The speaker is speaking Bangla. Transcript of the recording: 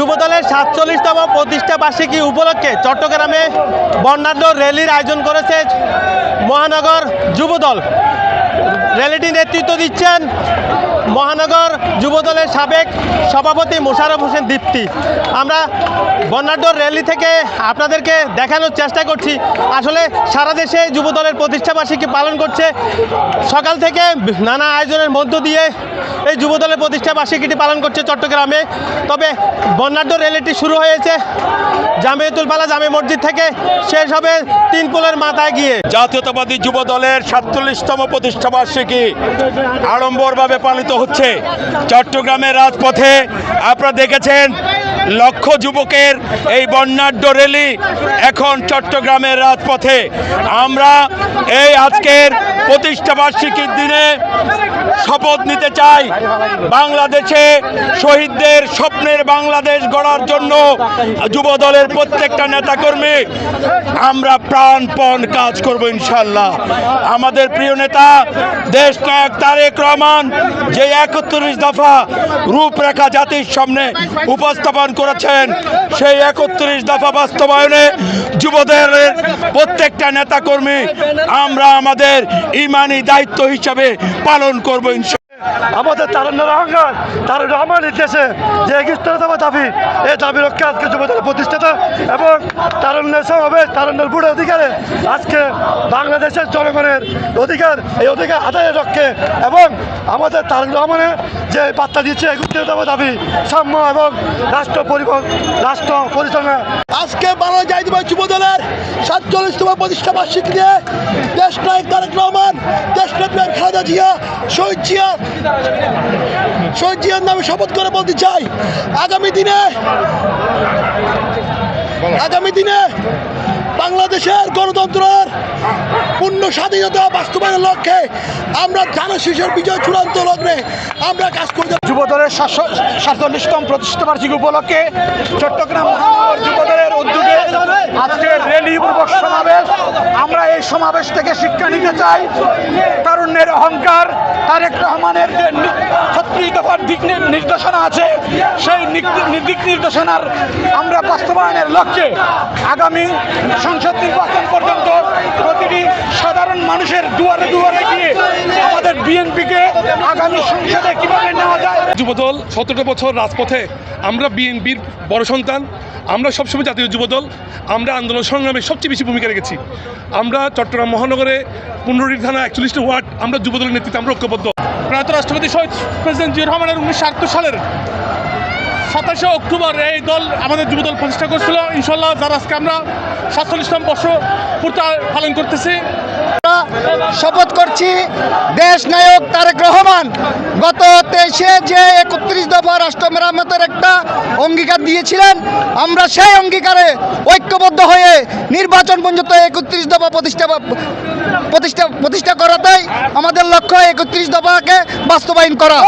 যুবদলের সাতচল্লিশতম প্রতিষ্ঠা বার্ষিকী উপলক্ষে চট্টগ্রামে বর্ণাঢ্য র্যালির আয়োজন করেছে মহানগর যুবদল। র্যালিটি নেতৃত্ব দিচ্ছেন মহানগর যুবদলের সাবেক সভাপতি মোশারফ হোসেন দীপ্তি। আমরা বর্ণাঢ্য র্যালি থেকে আপনাদেরকে দেখানোর চেষ্টা করছি। আসলে সারা দেশে যুবদলের প্রতিষ্ঠা বার্ষিকী পালন করছে। সকাল থেকে নানা আয়োজনের মধ্য দিয়ে এই যুবদলের প্রতিষ্ঠা বার্ষিকীটি পালন করছে চট্টগ্রামে। তবে বর্ণাঢ্য র্যালিটি শুরু হয়েছে জামিয়াতুল পালা জামে মসজিদ থেকে। শেষ হবে তিন পোলের মাথায় গিয়ে। জাতীয়তাবাদী যুব দলের সাতচল্লিশতম প্রতিষ্ঠা বার্ষিকী আড়ম্বরভাবে পালিত হচ্ছে। চট্টগ্রামের রাজপথে আপনারা দেখেছেন লক্ষ যুবকের এই বর্ণাঢ্য র্যালি এখন চট্টগ্রামের রাজপথে। আমরা এই আজকের প্রতিষ্ঠা বার্ষিকীর দিনে শপথ নিতে চাই। বাংলাদেশে শহীদদের স্বপ্নের বাংলাদেশ গড়ার জন্য যুব দলের প্রত্যেকটা নেতাকর্মী, আমরা প্রাণপণ কাজ করব ইনশাল্লাহ আমাদের প্রিয় নেতা দেশ নায়ক তারেক রহমান, যে একত্রিশ দফা রূপরেখা জাতির সামনে উপস্থাপন করেছেন। সেই একত্রিশ দফা বাস্তবায়নে যুবদের প্রত্যেকটা নেতাকর্মী আমরা আমাদের ইমানি দায়িত্ব হিসাবে পালন করব আমাদের তারুণ্যের অহংকার তার রহমানের দেশে যে এগিস্তরতম দাবি, এই দাবি রক্ষা আজকে যুবদলের প্রতিষ্ঠাতা এবং তারুণ্যের সমাবেশ, তারুণ্যের বুড়ো অধিকারে আজকে বাংলাদেশের জনগণের অধিকার, এই অধিকার আদায়ের লক্ষ্যে এবং আমাদের তারুণ রহমানের যে বার্তা দিচ্ছে একত্রিতম দাবি সাম্য এবং রাষ্ট্র পরিবহন, রাষ্ট্র পরিচালনা। আজকে বাংলা জাতীয় যুব দলের সাতচল্লিশতম প্রতিষ্ঠা বার্ষিকী নিয়ে দেশ নায়ক তারেক রহমান, দেশ নেত্রী খালেদা জিয়া, শহীদ জিয়া শহীদ জিয়ার নামে শপথ করে বলতে চাই আগামী দিনে আগামী দিনে বাংলাদেশের গণতন্ত্রের পূর্ণ স্বাধীনতা বাস্তবায়নের লক্ষ্যে আমরা জানশিসের বিজয় চূড়ান্ত লগ্নে আমরা কাজ করে যাব। যুবদলের সাতচল্লিশতম প্রতিষ্ঠা বার্ষিকী উপলক্ষে চট্টগ্রাম মহানগর যুবদলের আজকের রেলি পূর্বক সমাবেশ, আমরা এই সমাবেশ থেকে শিক্ষা নিতে চাই। তারুণ্যের অহংকার, তারেক রহমানের যে ছত্রিশ দফার দিক নির্দেশনা আছে, সেই দিক নির্দেশনার আমরা বাস্তবায়নের লক্ষ্যে আগামী সংসদ নির্বাচন পর্যন্ত প্রতিটি সাধারণ মানুষের দুয়ারে দুয়ারে বিএনপিকে আগামী সংসদে কীভাবে নেওয়া যায়? যুবদল সতেরো বছর রাজপথে আমরা বিএনপির বড় সন্তান আমরা সবসময় জাতীয় যুবদল আমরা আন্দোলন সংগ্রামে সবচেয়ে বেশি ভূমিকা রেখেছি। আমরা চট্টগ্রাম মহানগরে পনেরোটি থানা একচল্লিশটি ওয়ার্ড আমরা যুবদলের নেতৃত্বে আমরা ঐক্যবদ্ধ। প্রয়াত রাষ্ট্রপতি শহীদ প্রেসিডেন্ট জিয়া রহমানের উনিশশো আটাত্তর সালের সাতাশে অক্টোবর এই দল আমাদের যুবদল প্রতিষ্ঠা করছিল। ইনশাল্লাহ যার আজকে আমরা সাতচল্লিশতম বর্ষ পূর্তি পালন করতেছি। শপথ করছি। দেশ নায়ক তারেক রহমান, গত তেইশে যে একত্রিশ দফা রাষ্ট্র মেরামতের একটা অঙ্গীকার দিয়েছিলেন, আমরা সেই অঙ্গীকারে ঐক্যবদ্ধ হয়ে নির্বাচন পর্যন্ত একত্রিশ দফা প্রতিষ্ঠা প্রতিষ্ঠা প্রতিষ্ঠা করাতেই আমাদের লক্ষ্য, একত্রিশ দফাকে বাস্তবায়ন করা।